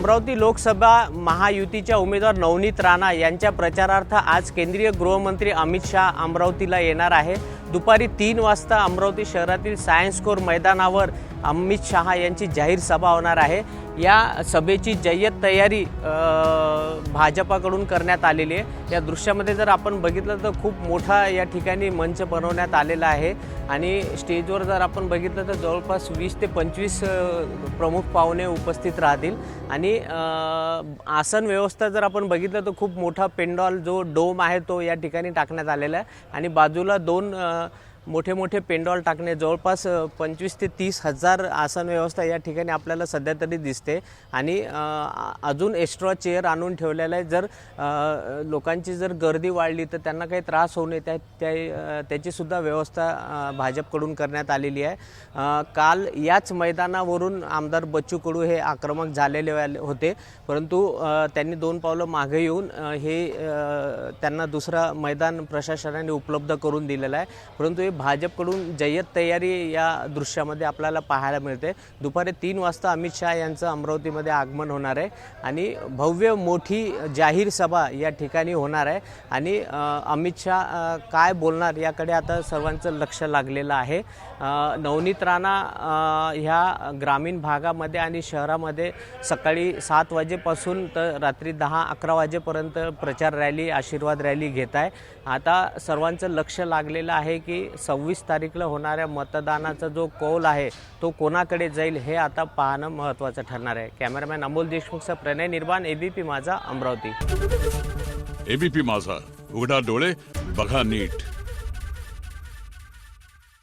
अमरावती लोकसभा महायुतीच्या उमेदवार नवनीत राणा यांच्या प्रचारार्थ आज केंद्रीय गृहमंत्री अमित शहा अमरावतीला येणार आहे. दुपारी तीन वाजता अमरावती शहरातील सायन्स कोर मैदानावर अमित शहा यांची जाहीर सभा होणार आहे. या सभेची जय्यत तयारी आ... भाजपाकडून करण्यात आलेली आहे. या दृश्यामध्ये जर आपण बघितलं तर खूप मोठा या ठिकाणी मंच बनवण्यात आलेला आहे. आणि स्टेजवर जर आपण बघितलं तर जवळपास वीस ते पंचवीस प्रमुख पाहुणे उपस्थित राहतील. आणि आसन व्यवस्था जर आपण बघितलं तर खूप मोठा पेंडॉल जो डोम आहे तो या ठिकाणी टाकण्यात आलेला आहे. आणि बाजूला दोन मोठे मोठे पेंडॉल टाकणे जवळपास पंचवीस ते तीस हजार आसन व्यवस्था या ठिकाणी आपल्याला सध्या तरी दिसते. आणि अजून एक्स्ट्रा चेअर आणून ठेवलेला आहे. जर लोकांची जर गर्दी वाढली तर त्यांना काही त्रास होऊ नये. त्या त्या व्यवस्था भाजपकडून करण्यात आलेली आहे. काल याच मैदानावरून आमदार बच्चू कडू हे आक्रमक झालेले होते. परंतु त्यांनी दोन पावलं मागे येऊन हे त्यांना दुसरा मैदान प्रशासनाने उपलब्ध करून दिलेलं आहे. परंतु हे भाजपकडून जय्यत तयारी या दृश्यामध्ये आपल्याला पाहायला मिळते. दुपारी तीन वाजता अमित शहा यांचं अमरावतीमध्ये आगमन होणार आहे आणि भव्य मोठी जाहीर सभा या ठिकाणी होणार आहे. आणि अमित शहा काय बोलणार याकडे आता सर्वांचं लक्ष लागलेलं आहे. नवनीत राणा ह्या ग्रामीण भागामध्ये आणि शहरामध्ये सकाळी सात वाजेपासून तर रात्री दहा अकरा वाजेपर्यंत प्रचार रॅली आशीर्वाद रॅली घेत आहे आता सर्वांचं लक्ष लागलेलं आहे की सव्वीस तारीखला होणाऱ्या मतदानाचा जो कौल आहे तो कोणाकडे जाईल हे आता पाहणं महत्त्वाचं ठरणार आहे. कॅमेरामॅन अमोल देशमुखचा प्रणय निर्माण एबीपी माझा अमरावती. एबीपी माझा. उघडा डोळे बघा नीट.